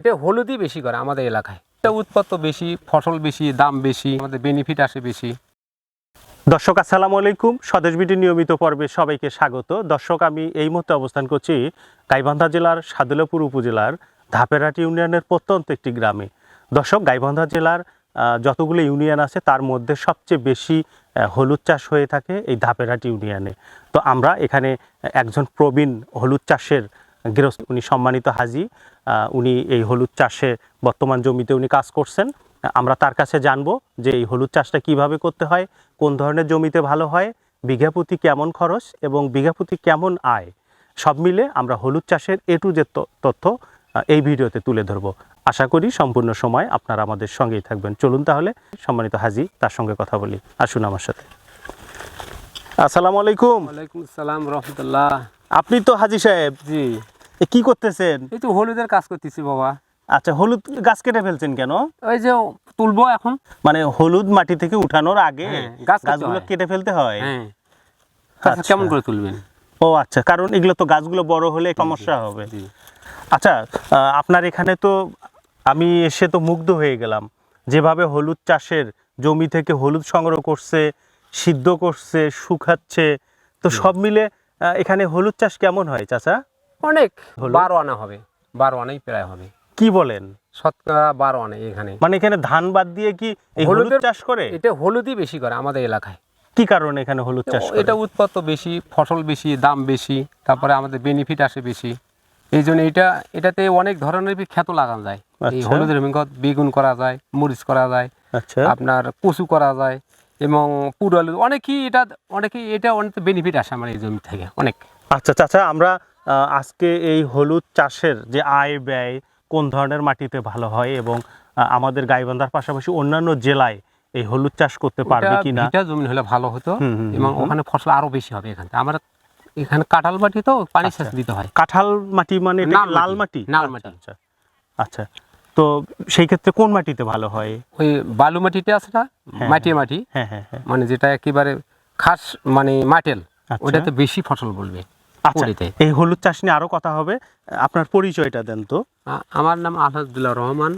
এটা হলুদই বেশি করে আমাদের এলাকায়। এটা উৎপাদন বেশি, ফসল বেশি, দাম বেশি, আমাদের বেনিফিট আসে বেশি। দর্শক, আসসালামু আলাইকুম। স্বদেশ বিটি নিয়মিত পর্বে সবাইকে স্বাগত। দর্শক, আমি এই মুহূর্তে অবস্থান করছি গাইবান্ধা জেলার সাদুলাপুর উপজেলার ধাপেরহাটি ইউনিয়নের প্রত্যন্ত একটি গ্রামে। দর্শক, গাইবান্ধা জেলার যতগুলো ইউনিয়ন আছে, তার মধ্যে সবচেয়ে বেশি হলুদ চাষ হয়ে থাকে এই ধাপেরহাটি ইউনিয়নে। তো আমরা এখানে একজন প্রবীণ হলুদ চাষের গৃহস্থ উনি সম্মানিত হাজি উনি এই হলুদ চাষে বর্তমান জমিতে উনি কাজ করছেন। আমরা তার কাছে জানব যে এই হলুদ চাষটা কীভাবে করতে হয় কোন ধরনের জমিতে ভালো হয় বিঘা প্রতি কেমন খরচ এবং বিঘা প্রতি কেমন আয়। সব মিলে আমরা হলুদ চাষের এ টু যে তথ্য এই ভিডিওতে তুলে ধরবো। আশা করি সম্পূর্ণ সময় আপনারা আমাদের সঙ্গেই থাকবেন। চলুন তাহলে সম্মানিত হাজি তার সঙ্গে কথা বলি। আসুন আমার সাথে। আসসালামু আলাইকুম। ওয়ালাইকুম আসসালাম রহমতুল্লাহ। আপনি তো হাজি সাহেব। জি। কি করতেছেন? এই তো হলুদের কাজ করতেছি বাবা। আচ্ছা হলুদ গাছ কেটে ফেলছেন কেন? ওই যে তুলবো এখন। মানে হলুদ মাটি থেকে উঠানোর আগে হ্যাঁ, গাছ গাছগুলো কেটে ফেলতে হয়? হ্যাঁ। আচ্ছা। কেমন করে তুলবেন? ও আচ্ছা কারণ এগুলো তো গাছগুলো বড় হলে সমস্যা হবে। আচ্ছা আপনার এখানে তো আমি এসে তো মুগ্ধ হয়ে গেলাম। যেভাবে হলুদ চাষের জমি থেকে হলুদ সংগ্রহ করছে সিদ্ধ করছে শুকাচ্ছে তো সব মিলে এখানে হলুদ চাষ কেমন হয় চাচা? অনেক। বারো আনা হবে। বারো আনাই প্রায় হবে। কি বলেন? শতকরা বারো আনা এখানে। মানে এখানে ধান বাদ দিয়ে কি হলুদ চাষ করে? এটা হলুদই বেশি করে আমাদের এলাকায়। কি কারণে এখানে হলুদ চাষ এটা উৎপাদন বেশি ফসল বেশি দাম বেশি তারপরে আমাদের বেনিফিট আসে বেশি। এই জন্য এটা এটাতে অনেক ধরনের খ্যাত লাগানো যায়। এই আচ্ছা। হলুদের ভেঙ্গত বেগুন করা যায় মরিচ করা যায় আচ্ছা। আপনার কচু করা যায় এবং পুরো অনেকই এটা অনেকেই এটা অনেক বেনিফিট আসে আমার এই জমি থেকে অনেক। আচ্ছা চাচা আমরা আহ, আজকে এই হলুদ চাষের যে আয় ব্যয় কোন ধরনের মাটিতে ভালো হয় এবং আমাদের গাইবান্ধার পাশাপাশি অন্যান্য জেলায় এই হলুদ চাষ করতে পারবে কিনা? ভিটা জমি হলে ভালো হতো এবং ওখানে ফসল আরও বেশি হবে এখানে আমরা এখানে কাঁঠাল মাটি তো পানি সেচ আচ্ছা। দিতে হয়। কাঁঠাল মাটি মানে এটা লাল মাটি, মাটি? নাল আচ্ছা, মাটি। আচ্ছা আচ্ছা। তো সেই ক্ষেত্রে কোন মাটিতে ভালো হয়? ওই বালু মাটিতে আছে না? হ্যাঁ, মাটি মাটি। হ্যাঁ হ্যাঁ হ্যাঁ। মানে যেটা একেবারে খাস মানে মাটেল। ওটাতে বেশি ফসল বলবে। আচ্ছা এই হলুদ চাষ নিয়ে আরও কথা হবে। আপনার পরিচয়টা দেন তো। আমার নাম আলহাদুল্লাহ রহমান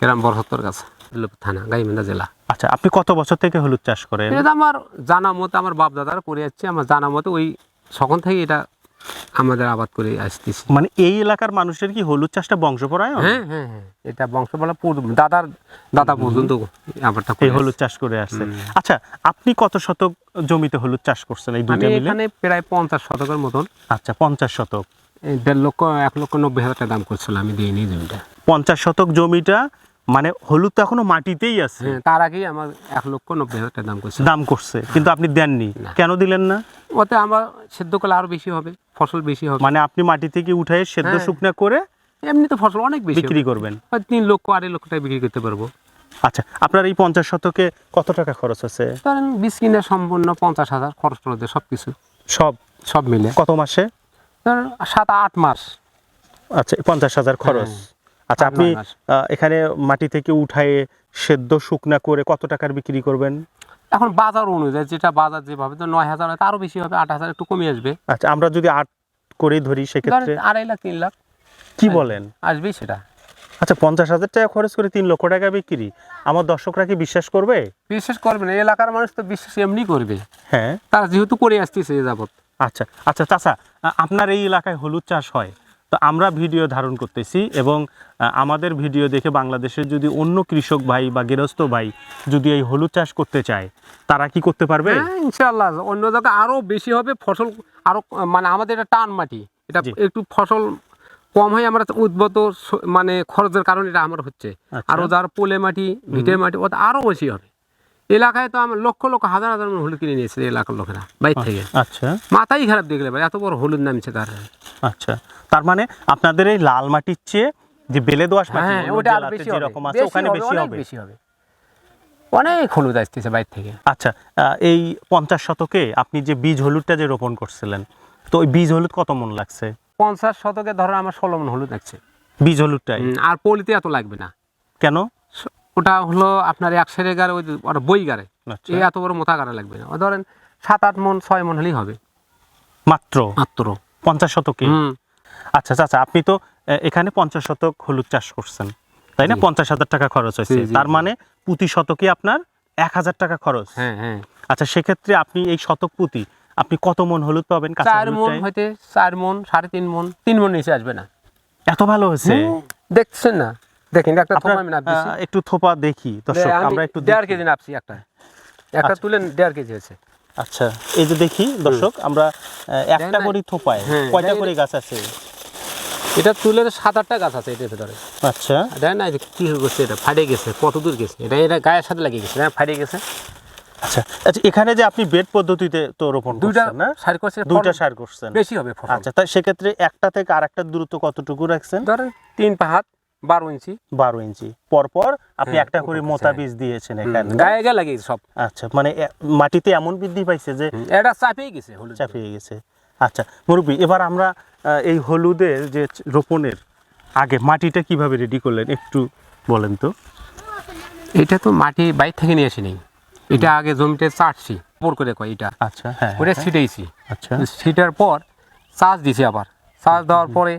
গ্রাম বরহত্তর কাছে থানা গাইমেন্দা জেলা। আচ্ছা আপনি কত বছর থেকে হলুদ চাষ করেন? এটা আমার জানা মতে আমার বাপ দাদারা করে যাচ্ছে আমার জানা মতে ওই সখন থেকে এটা আমাদের আবাদ করে আসতেছি। মানে এই এলাকার মানুষের কি হলুদ চাষটা বংশপরায়ণ? হ্যাঁ হ্যাঁ হ্যাঁ। এটা বংশমালা পূর্ব দাদার দাদা পর্যন্ত আবারটা করে এই হলুদ চাষ করে আসছে। আচ্ছা আপনি কত শতক জমিতে হলুদ চাষ করছেন এই দুইটা মিলে? এখানে প্রায় পঞ্চাশ শতকের মতন। আচ্ছা পঞ্চাশ শতক। এই দেড় লক্ষ এক লক্ষ নব্বই হাজার টাকা দাম করছিল আমি দিইনি জমিটা। পঞ্চাশ শতক জমিটা মানে হলুদ তো এখনও মাটিতেই আছে। হ্যাঁ তার আগেই আমার এক লক্ষ নব্বই হাজার টাকা দাম করছে। দাম করছে কিন্তু আপনি দেননি। কেন দিলেন না? ওতে আমার সেদ্ধ করলে আরও বেশি হবে ফসল বেশি হবে। মানে আপনি মাটি থেকে উঠে সেদ্ধ হ্যাঁ। শুকনা করে এমনি তো ফসল অনেক বেশি বিক্রি করবেন। তিন লক্ষ আড়াই লক্ষ টাকা বিক্রি করতে পারব। আচ্ছা আপনার এই পঞ্চাশ শতকে কত টাকা খরচ আছে ধরেন বীজ কিনে সম্পূর্ণ পঞ্চাশ হাজার খরচ টরচ সব কিছু সব? সব মিলে। কত মাসে? ধরেন সাত আট মাস। আচ্ছা পঞ্চাশ হাজার খরচ। হ্যাঁ। আচ্ছা আপনি এখানে মাটি থেকে উঠায়ে সেদ্ধ শুকনা করে কত টাকার বিক্রি করবেন? এখন বাজার অনুযায়ী যেটা বাজার যেভাবে তো নয় হাজার তারও বেশি হবে আট হাজার একটু কমে আসবে। আচ্ছা আমরা যদি আট করে ধরি সেক্ষেত্রে আড়াই লাখ তিন লাখ। কি বলেন? আসবে সেটা। আচ্ছা পঞ্চাশ হাজার টাকা খরচ করে তিন লক্ষ টাকা বিক্রি। আমার দর্শকরা কি বিশ্বাস করবে? বিশ্বাস করবে না এলাকার মানুষ তো বিশ্বাস এমনি করবে। হ্যাঁ। তারা যেহেতু করে আসতেছে যাবত আচ্ছা আচ্ছা চাচা আপনার এই এলাকায় হলুদ চাষ হয়? তো আমরা ভিডিও ধারণ করতেছি এবং আমাদের ভিডিও দেখে বাংলাদেশের যদি অন্য কৃষক ভাই বা গৃহস্থ ভাই যদি এই হলুদ চাষ করতে চায় তারা কি করতে পারবে? হ্যাঁ ইনশাল্লাহ অন্য জায়গায় আরও বেশি হবে ফসল আরও মানে আমাদের এটা টান মাটি। এটা একটু ফসল কম হয় আমরা উদ্ভূত মানে খরচের কারণে এটা আমার হচ্ছে। আরও যার পোলে মাটি ভিটে মাটি ওটা আরও বেশি হবে। এলাকায় তো আমার লক্ষ লক্ষ হাজার হাজার মন হলুদ কিনে নিয়েছে এই এলাকার লোকেরা বাইর থেকে। আচ্ছা। মাথাই খারাপ দেখলে ভাই এত বড় হলুদ নামছে তার। আচ্ছা তার মানে আপনাদের এই লাল মাটির চেয়ে যে বেলে দোয়াশ মাটি হ্যাঁ ওটা আরও বেশি হবে। যেরকম আছে ওখানে বেশি হবে। বেশি হবে। অনেক হলুদ আসতেছে বাইর থেকে। আচ্ছা এই পঞ্চাশ শতকে আপনি যে বীজ হলুদটা যে রোপণ করছিলেন তো ওই বীজ হলুদ কত মন লাগছে? পঞ্চাশ শতকে ধরো আমার ষোলো মন হলুদ লাগছে। বীজ হলুদটাই? আর পলিতে এত লাগবে না। কেন? ওটা হলো আপনার এক সেরে গাড়ে ওই বই গাড়ে। আচ্ছা। এই এত বড় মোটা গাড়া লাগবে না। ধরেন সাত আট মন ছয় মন হলেই হবে। মাত্র? মাত্র। পঞ্চাশ শতকে হুম। আচ্ছা চাচা আপনি তো এখানে পঞ্চাশ শতক হলুদ চাষ করছেন তাই না? পঞ্চাশ হাজার টাকা খরচ হয়েছে। তার মানে প্রতি শতকে আপনার এক হাজার টাকা খরচ। হ্যাঁ হ্যাঁ। আচ্ছা সেক্ষেত্রে আপনি এই শতক প্রতি আপনি কত মন হলুদ পাবেন চার মন? হইতে চার মন সাড়ে তিন মন তিন মন নিচে আসবে না। এত ভালো হয়েছে? দেখছেন না? দেখেন একটা থোপা আমি নাপ দিছি। আহ, একটু থোপা দেখি দর্শক আমরা একটু। কেজি নাপছি একটা। একটা আচ্ছা। তুলে কেজি হয়েছে। আচ্ছা এই যে দেখি দর্শক আমরা একটা করে থোপায় হ্যাঁ, কয়টা করে গাছ আছে? এটা তুলে সাত আটটা গাছ আছে এটার ভিতরে। আচ্ছা। দেখ না কি হয়ে গেছে এটা ফাটে গেছে কত দূর গেছে? এটা এটা গায়ের সাথে লাগিয়ে গেছে হ্যাঁ ফাটে গেছে। আচ্ছা আচ্ছা এখানে যে আপনি বেড পদ্ধতিতে তো রোপণ দুইটা না? সার করছে দুইটা সার করছেন। বেশি হবে আচ্ছা তাই সেক্ষেত্রে একটা থেকে আর একটা দূরত্ব কতটুকু রাখছেন? ধরেন তিন পাহাত বারো ইঞ্চি। বারো ইঞ্চি। পরপর আপনি হ্যাঁ, একটা করে মোতা। বীজ দিয়েছেন এখানে। গায়ে গায়ে লাগিয়েছে সব। আচ্ছা মানে মাটিতে এমন বৃদ্ধি পাইছে যে এটা চাপেই গেছে হলুদ। চাপিয়ে গেছে। আচ্ছা মুরব্বী এবার আমরা এই হলুদের যে রোপণের আগে মাটিটা কীভাবে রেডি করলেন একটু বলেন তো। এটা তো মাটি বাইর থেকে নিয়ে আসিনি। এটা আগে জমিতে চাটছি উপর করে কয় এটা। আচ্ছা হ্যাঁ ওটা হ্যাঁ, ছিটাইছি। আচ্ছা। ছিটার পর চাষ দিছি আবার। চাষ দেওয়ার পরে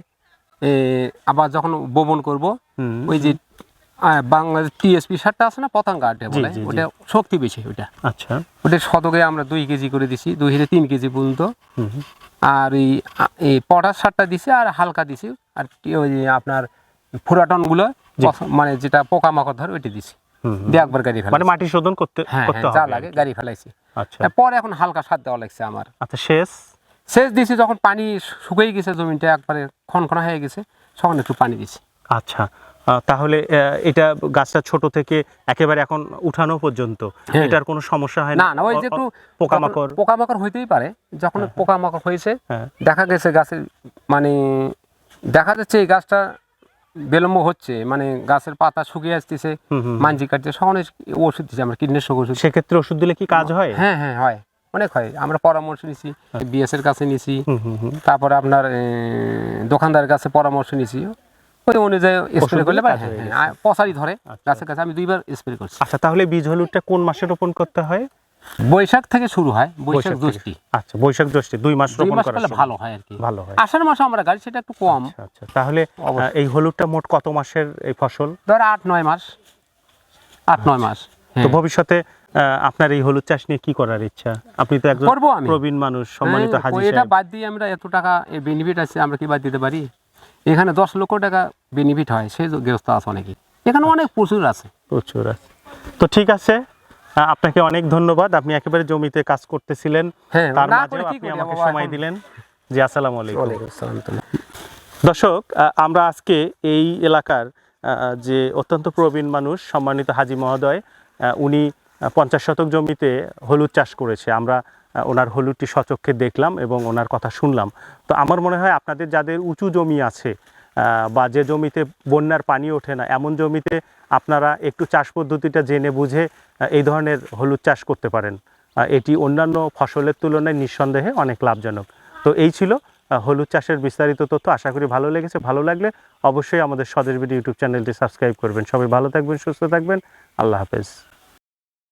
আবার যখন বপন করব ওই যে বাংলাদেশ টিএসপি সারটা আছে না পতাঙ্গা আটে বলে। ওটা শক্তি বেশি ওইটা। আচ্ছা। ওটা শতকে আমরা দুই কেজি করে দিছি দুই থেকে তিন কেজি পর্যন্ত। আর এই পটাশ সারটা দিছি আর হালকা দিছি আর ওই আপনার ফুরাটনগুলো। মানে যেটা পোকামাকড় ধরে ওইটা দিছি। দিয়ে একবার গাড়ি মানে মাটি শোধন করতে হ্যাঁ করতে হ্যাঁ, যা লাগে গাড়ি ফেলাইছি। আচ্ছা। পরে এখন হালকা সার দেওয়া লাগছে আমার। আচ্ছা শেষ? সেচ দিছি যখন পানি শুকিয়ে গেছে জমিটা একবারে খনখনা হয়ে গেছে তখন একটু পানি দিছি। আচ্ছা তাহলে এটা গাছটা ছোট থেকে একেবারে এখন উঠানো পর্যন্ত হ্যাঁ। এটার কোনো সমস্যা হয় না? না ওই যে একটু পোকামাকড়? পোকামাকড় হইতেই পারে যখন পোকামাকড় হয়েছে হ্যাঁ। দেখা গেছে গাছের মানে দেখা যাচ্ছে এই গাছটা বিলম্ব হচ্ছে মানে গাছের পাতা শুকিয়ে আসতেছে। মানজি কাটছে সখন ওষুধ দিচ্ছে আমরা কীটনাশক ওষুধ সেক্ষেত্রে ওষুধ দিলে কি কাজ হয়? হ্যাঁ হ্যাঁ হয়। অনেক হয়। আমরা পরামর্শ নিছি বিএস এর কাছে নিছি। তারপরে আপনার দোকানদারের কাছে পরামর্শ নিছি। ওই অনুযায়ী স্প্রে করলে পারে হয়ে হ্যাঁ হ্যাঁ পশারি ধরে। আচ্ছা। গাছের কাছে আমি দুইবার স্প্রে করছি। আচ্ছা তাহলে বীজ হলুদটা কোন মাসে রোপণ করতে হয়? বৈশাখ থেকে শুরু হয় বৈশাখ। জ্যৈষ্ঠী। আচ্ছা বৈশাখ জ্যৈষ্ঠে দুই মাস রোপণ করা করলে ভালো হয় আর কি। ভালো হয়। আষাঢ় মাসে আমরা গাড়ি সেটা একটু কম। আচ্ছা আচ্ছা তাহলে এই হলুদটা মোট কত মাসের এই ফসল? ধর আট নয় মাস। আট নয় মাস। তো হ্যাঁ। ভবিষ্যতে আপনার এই হলুদ চাষ নিয়ে কি করার ইচ্ছা? আপনি তো একজন করব আমি। প্রবীণ মানুষ সম্মানিত হ্যাঁ, হাজি এটা বাদ দিয়ে আমরা এত টাকা বেনিফিট আছে আমরা কি বাদ দিতে পারি? এখানে দশ লক্ষ টাকা বেনিফিট হয় সেই গৃহস্থ আছে অনেকে এখানে অনেক প্রচুর আছে। প্রচুর আছে। তো ঠিক আছে আপনাকে অনেক ধন্যবাদ। আপনি একেবারে জমিতে কাজ করতেছিলেন। হ্যাঁ, তার না মাঝেও আপনি আমাকে সময় দিলেন। জি আসসালামু আলাইকুম। ওয়ালাইকুম আসসালাম তো। দর্শক আহ, আমরা আজকে এই এলাকার আহ, যে অত্যন্ত প্রবীণ মানুষ সম্মানিত হাজি মহোদয় আহ, উনি পঞ্চাশ শতক জমিতে হলুদ চাষ করেছে। আমরা ওনার হলুদটি সচক্ষে দেখলাম এবং ওনার কথা শুনলাম। তো আমার মনে হয় আপনাদের যাদের উঁচু জমি আছে বা যে জমিতে বন্যার পানি ওঠে না, এমন জমিতে আপনারা একটু চাষ পদ্ধতিটা জেনে বুঝে এই ধরনের হলুদ চাষ করতে পারেন। এটি অন্যান্য ফসলের তুলনায় নিঃসন্দেহে অনেক লাভজনক। তো এই ছিল হলুদ চাষের বিস্তারিত তথ্য। আশা করি ভালো লেগেছে। ভালো লাগলে অবশ্যই আমাদের স্বদেশ বিডি ইউটিউব চ্যানেলটি সাবস্ক্রাইব করবেন। সবাই ভালো থাকবেন, সুস্থ থাকবেন। আল্লাহ হাফেজ।